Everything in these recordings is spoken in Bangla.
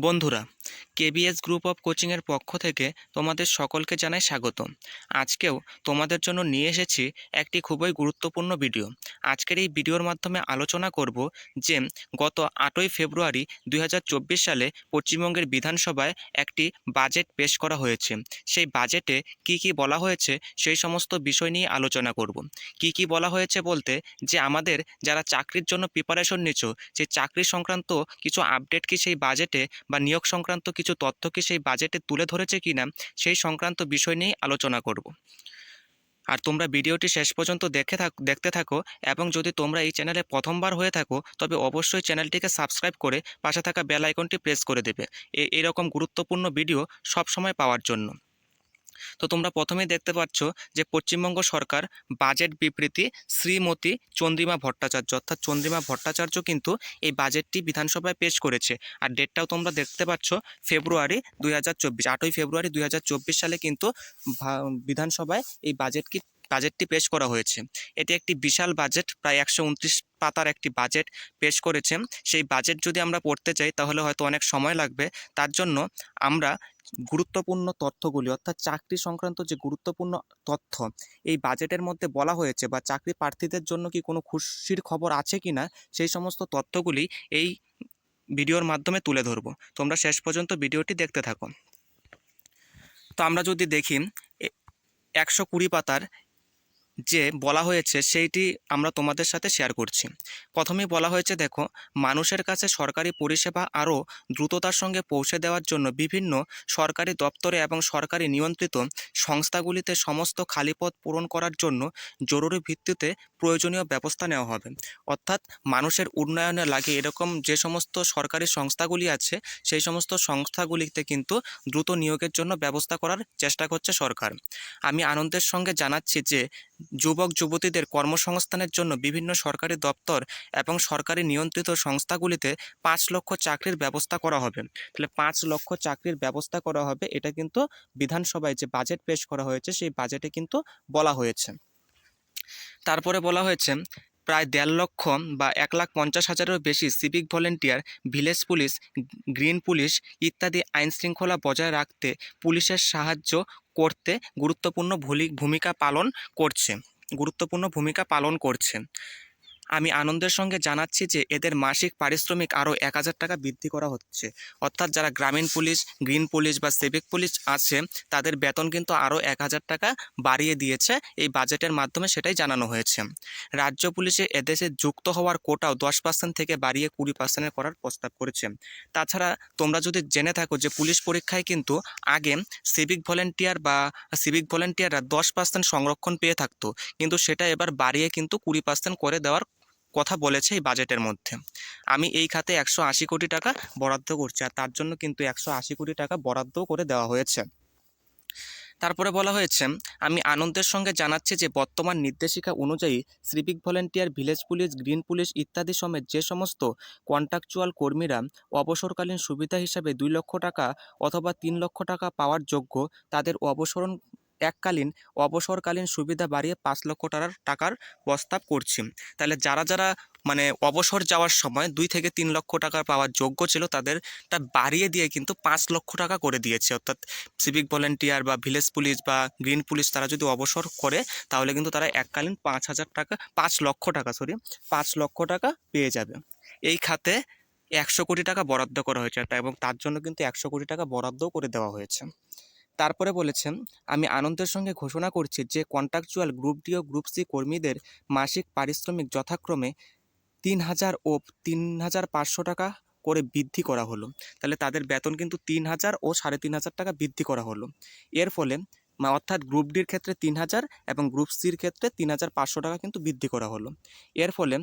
বন্ধুরা কেবিএস গ্রুপ অফ কোচিংয়ের পক্ষ থেকে তোমাদের সকলকে জানাই স্বাগতম। আজকেও তোমাদের জন্য নিয়ে এসেছি একটি খুবই গুরুত্বপূর্ণ ভিডিও। আজকের এই ভিডিওর মাধ্যমে আলোচনা করব যে গত আটই ফেব্রুয়ারি দুই হাজার চব্বিশ সালে পশ্চিমবঙ্গের বিধানসভায় একটি বাজেট পেশ করা হয়েছে। সেই বাজেটে কি কি বলা হয়েছে সেই সমস্ত বিষয় নিয়ে আলোচনা করব। কি কি বলা হয়েছে বলতে যে আমাদের যারা চাকরির জন্য প্রিপারেশন নিচ্ছ, সেই চাকরি সংক্রান্ত কিছু আপডেট কি সেই বাজেটে বা নিয়োগ সংক্রান্ত কিছু তথ্য কি সেই বাজেটে তুলে ধরেছে কি না সেই সংক্রান্ত বিষয় নিয়েই আলোচনা করব। আর তোমরা ভিডিওটি শেষ পর্যন্ত দেখে থাক, দেখতে থাকো এবং যদি তোমরা এই চ্যানেলে প্রথমবার হয়ে থাকো, তবে অবশ্যই চ্যানেলটিকে সাবস্ক্রাইব করে পাশে থাকা বেল আইকনটি প্রেস করে দেবে। এরকম গুরুত্বপূর্ণ ভিডিও সব সময় পাওয়ার জন্য। তো তোমরা প্রথমেই দেখতে পাচ্ছ যে পশ্চিমবঙ্গ সরকার বাজেট বিবৃতি শ্রীমতী চন্দ্রিমা ভট্টাচার্য, অর্থাৎ চন্দ্রিমা ভট্টাচার্য কিন্তু এই বাজেটটি বিধানসভায় পেশ করেছে। আর ডেটটাও তোমরা দেখতে পাচ্ছ ফেব্রুয়ারি দুই হাজার চব্বিশ, আটই ফেব্রুয়ারি দুই হাজার চব্বিশ সালে কিন্তু বিধানসভায় এই বাজেট কি বাজেটটি পেশ করা হয়েছে। এটি একটি বিশাল বাজেট, প্রায় একশো উনত্রিশ পাতার একটি বাজেট পেশ করেছে। সেই বাজেট যদি আমরা পড়তে চাই, তাহলে হয়তো অনেক সময় লাগবে। তার জন্য আমরা গুরুত্বপূর্ণ তথ্যগুলি, অর্থাৎ চাকরি সংক্রান্ত যে গুরুত্বপূর্ণ তথ্য, এই বাজেটের মধ্যে বলা হয়েছে বা চাকরি প্রার্থীদের জন্য কি কোনো খুশির খবর আছে কি না সেই সমস্ত তথ্যগুলি এই ভিডিওর মাধ্যমে তুলে ধরবো। তোমরা শেষ পর্যন্ত ভিডিওটি দেখতে থাকো। তো আমরা যদি দেখি একশো কুড়ি পাতার যে বলা হয়েছে সেইটি আমরা তোমাদের সাথে শেয়ার করছি। প্রথমেই বলা হয়েছে, দেখো, মানুষের কাছে সরকারি পরিষেবা আরও দ্রুততার সঙ্গে পৌঁছে দেওয়ার জন্য বিভিন্ন সরকারি দপ্তরে এবং সরকারি নিয়ন্ত্রিত সংস্থাগুলিতে সমস্ত খালিপদ পূরণ করার জন্য জরুরি ভিত্তিতে প্রয়োজনীয় ব্যবস্থা নেওয়া হবে। অর্থাৎ মানুষের উন্নয়নে লাগে এরকম যে সমস্ত সরকারি সংস্থাগুলি আছে, সেই সমস্ত সংস্থাগুলিতে কিন্তু দ্রুত নিয়োগের জন্য ব্যবস্থা করার চেষ্টা করছে সরকার। আমি আনন্দের সঙ্গে জানাচ্ছি যে যুবক, যুবতীদের কর্মসংস্থানের জন্য বিভিন্ন সরকারি দপ্তর এবং সরকারি নিয়ন্ত্রিত সংস্থাগুলিতে পাঁচ লক্ষ চাকরির ব্যবস্থা করা হবে। তাহলে পাঁচ লক্ষ চাকরির ব্যবস্থা করা হবে, এটা কিন্তু বিধানসভায় যে বাজেট পেশ করা হয়েছে, সেই বাজেটে কিন্তু বলা হয়েছে। তারপরে বলা হয়েছে প্রায় দেড় লক্ষ বা এক লাখ পঞ্চাশ হাজারেরও বেশি civic volunteer, village police, green police ইত্যাদি আইন শৃঙ্খলা বজায় রাখতে পুলিশের সাহায্য করতে গুরুত্বপূর্ণ ভূমিকা পালন করছে। গুরুত্বপূর্ণ ভূমিকা পালন করছে। আমি আনন্দের সঙ্গে জানাচ্ছি যে এদের মাসিক পারিশ্রমিক আরও এক হাজার টাকা বৃদ্ধি করা হচ্ছে। অর্থাৎ যারা গ্রামীণ পুলিশ, গ্রিন পুলিশ বা সিভিক পুলিশ আছে, তাদের বেতন কিন্তু আরও এক হাজার টাকা বাড়িয়ে দিয়েছে। এই বাজেটের মাধ্যমে সেটাই জানানো হয়েছে। রাজ্য পুলিশে এদেশে যুক্ত হওয়ার কোটাও দশ পার্সেন্ট থেকে বাড়িয়ে কুড়ি পার্সেন্টের করার প্রস্তাব করেছে। তাছাড়া তোমরা যদি জেনে থাকো যে পুলিশ পরীক্ষায় কিন্তু আগে সিভিক ভলেন্টিয়ার বা সিভিক ভলেন্টিয়াররা দশ পার্সেন্ট সংরক্ষণ পেয়ে থাকতো। কিন্তু সেটা এবার বাড়িয়ে কিন্তু কুড়ি পার্সেন্ট করে দেওয়ার কথা বলেছে এই বাজেটের মধ্যে। আমি এই খাতে একশো আশি কোটি টাকা বরাদ্দ করছি আর তার জন্য কিন্তু একশো আশি কোটি টাকা বরাদ্দও করে দেওয়া হয়েছে। তারপরে বলা হয়েছে, আমি আনন্দের সঙ্গে জানাচ্ছি যে বর্তমান নির্দেশিকা অনুযায়ী civic volunteer, village police, green police ইত্যাদি সমেত যে সমস্ত কন্ট্রাকচুয়াল কর্মীরা অবসরকালীন সুবিধা হিসাবে দুই লক্ষ টাকা অথবা তিন লক্ষ টাকা পাওয়ার যোগ্য, তাদের অবসরণ এককালীন, অবসরকালীন সুবিধা বাড়িয়ে পাঁচ লক্ষ টাকার টাকার প্রস্তাব করছি। তাহলে যারা যারা মানে অবসর যাওয়ার সময় দুই থেকে তিন লক্ষ টাকা পাওয়ার যোগ্য ছিল, তাদেরটা বাড়িয়ে দিয়ে কিন্তু পাঁচ লক্ষ টাকা করে দিয়েছে। অর্থাৎ সিভিক ভলেন্টিয়ার বা ভিলেজ পুলিশ বা গ্রিন পুলিশ তারা যদি অবসর করে, তাহলে কিন্তু তারা এককালীন পাঁচ হাজার টাকা, পাঁচ লক্ষ টাকা সরি পাঁচ লক্ষ টাকা পেয়ে যাবে। এই খাতে একশো কোটি টাকা বরাদ্দ করা হয়েছে এবং তার জন্য কিন্তু একশো কোটি টাকা বরাদ্দও করে দেওয়া হয়েছে। তারপরে বলেছেন, আমি আনন্দের সঙ্গে ঘোষণা করছি যে কন্ট্রাকচুয়াল গ্রুপ ডি ও গ্রুপ সি কর্মীদের মাসিক পারিশ্রমিক যথাক্রমে তিন হাজার ও তিন হাজার পাঁচশো টাকা করে বৃদ্ধি করা হলো। তাহলে তাদের বেতন কিন্তু তিন হাজার ও সাড়ে তিন হাজার টাকা বৃদ্ধি করা হলো। এর ফলে অর্থাৎ গ্রুপ ডির ক্ষেত্রে তিন হাজার এবং গ্রুপ সির ক্ষেত্রে তিন হাজার পাঁচশো টাকা কিন্তু বৃদ্ধি করা হলো। এর ফলে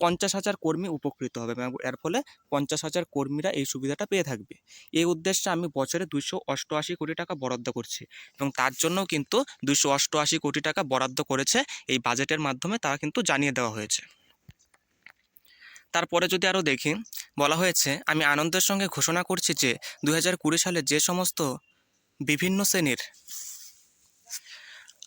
পঞ্চাশ হাজার কর্মী উপকৃত হবে এর ফলে পঞ্চাশ হাজার কর্মীরা এই সুবিধাটা পেয়ে থাকবে। এই উদ্দেশ্যে আমি বছরে দুইশো অষ্টআশি কোটি টাকা বরাদ্দ করছি এবং তার জন্যও কিন্তু দুইশো অষ্টআশি কোটি টাকা বরাদ্দ করেছে এই বাজেটের মাধ্যমে তারা কিন্তু জানিয়ে দেওয়া হয়েছে। তারপরে যদি আরও দেখি, বলা হয়েছে, আমি আনন্দের সঙ্গে ঘোষণা করছি যে দু হাজার কুড়ি সালে যে সমস্ত বিভিন্ন শ্রেণির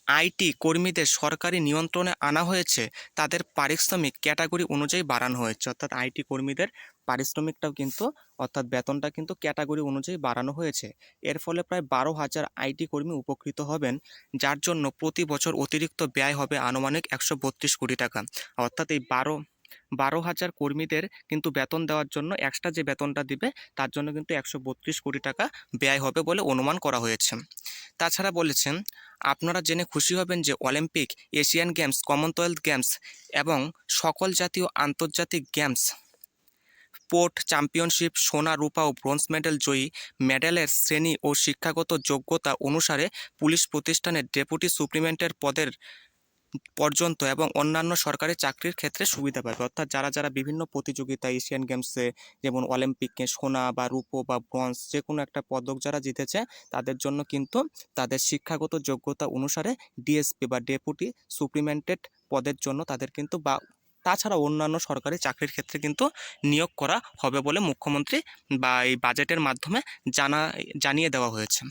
আইটি কর্মীদের সরকারি নিয়ন্ত্রণে আনা হয়েছে। তাদের পারিশ্রমিক ক্যাটাগরি অনুযায়ী বাড়ানো হয়েছে। অর্থাৎ আইটি কর্মীদের পারিশ্রমিকটাও কিন্তু, অর্থাৎ বেতনটা কিন্তু ক্যাটাগরি অনুযায়ী বাড়ানো হয়েছে। এর ফলে প্রায় বারো হাজার আইটি কর্মী উপকৃত হবেন, যার জন্য প্রতি বছর অতিরিক্ত ব্যয় হবে আনুমানিক একশো বত্রিশ কোটি টাকা। অর্থাৎ এই বারো বারো হাজার কর্মীদের কিন্তু বেতন দেওয়ার জন্য এক্সট্রা যে বেতনটা দিবে, তার জন্য কিন্তু একশো বত্রিশ কোটি টাকা ব্যয় হবে বলে অনুমান করা হয়েছে। তাছাড়া বলেছেন, আপনারা জেনে খুশি হবেন যে Olympic, Asian games, Commonwealth games এবং সকল জাতীয় আন্তর্জাতিক গেমস। স্পোর্ট চ্যাম্পিয়নশিপ, সোনা, রূপা ও ব্রোঞ্জ মেডেল জয়ী মেডেলের শ্রেণি ও শিক্ষাগত যোগ্যতা অনুসারে পুলিশ প্রতিষ্ঠানের ডেপুটি সুপ্রিমেন্টের পদের পর্যন্ত এবং অন্যান্য সরকারি চাকরির ক্ষেত্রে সুবিধা পাবে। অর্থাৎ যারা যারা বিভিন্ন প্রতিযোগিতা এশিয়ান গেমসে যেমন অলিম্পিকে সোনা বা রূপো বা ব্রোঞ্জ যে কোনো একটা পদক যারা জিতেছে, তাদের জন্য কিন্তু তাদের শিক্ষাগত যোগ্যতা অনুসারে ডিএসপি বা ডেপুটি সুপ্রিমেন্টেড পদের জন্য তাদের কিন্তু বা তাছাড়া অন্যান্য সরকারি চাকরির ক্ষেত্রে কিন্তু নিয়োগ করা হবে বলে মুখ্যমন্ত্রী বা এই বাজেটের মাধ্যমে জানা, জানিয়ে দেওয়া হয়েছে।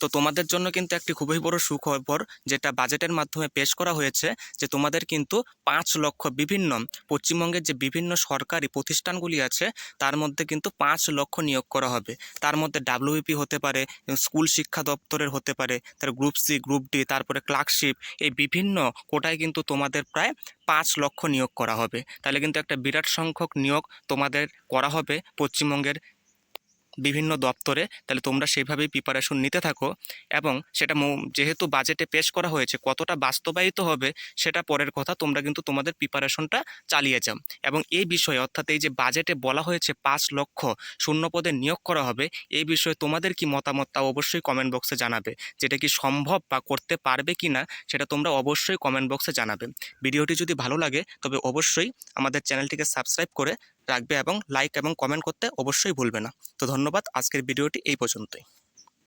তো তোমাদের জন্য কিন্তু একটি খুবই বড় সুখবর যেটা বাজেটের মাধ্যমে পেশ করা হয়েছে যে তোমাদের কিন্তু পাঁচ লক্ষ বিভিন্ন পশ্চিমবঙ্গের যে বিভিন্ন সরকারি প্রতিষ্ঠানগুলি আছে, তার মধ্যে কিন্তু পাঁচ লক্ষ নিয়োগ করা হবে। তার মধ্যে ডাব্লিউপি হতে পারে, স্কুল শিক্ষা দপ্তরের হতে পারে, তার গ্রুপ সি গ্রুপ ডি তারপরে ক্লার্কশিপ এই বিভিন্ন কোটায় কিন্তু তোমাদের প্রায় পাঁচ লক্ষ নিয়োগ করা হবে। তাহলে কিন্তু একটা বিরাট সংখ্যক নিয়োগ তোমাদের করা হবে পশ্চিমবঙ্গের বিভিন্ন দপ্তরে, তাহলে তোমরা সেইভাবেই প্রিপারেশন নিতে থাকো। এবং সেটা যেহেতু বাজেটে পেশ করা হয়েছে, কতটা বাস্তবায়িত হবে, সেটা পরের কথা তোমরা কিন্তু তোমাদের প্রিপারেশনটা চালিয়ে যাও। এবং এই বিষয়ে, অর্থাৎ এই যে বাজেটে বলা হয়েছে পাঁচ লক্ষ শূন্য পদে নিয়োগ করা হবে, এই বিষয়ে তোমাদের কি মতামত তা অবশ্যই কমেন্ট বক্সে জানাবে। যেটা কি সম্ভব বা করতে পারবে কি না সেটা তোমরা অবশ্যই কমেন্ট বক্সে জানাবে। ভিডিওটি যদি ভালো লাগে, তবে অবশ্যই আমাদের চ্যানেলটিকে সাবস্ক্রাইব করে রাখবে এবং লাইক এবং কমেন্ট করতে অবশ্যই ভুলবে না। তো ধন্যবাদ, আজকের ভিডিওটি এই পর্যন্তই।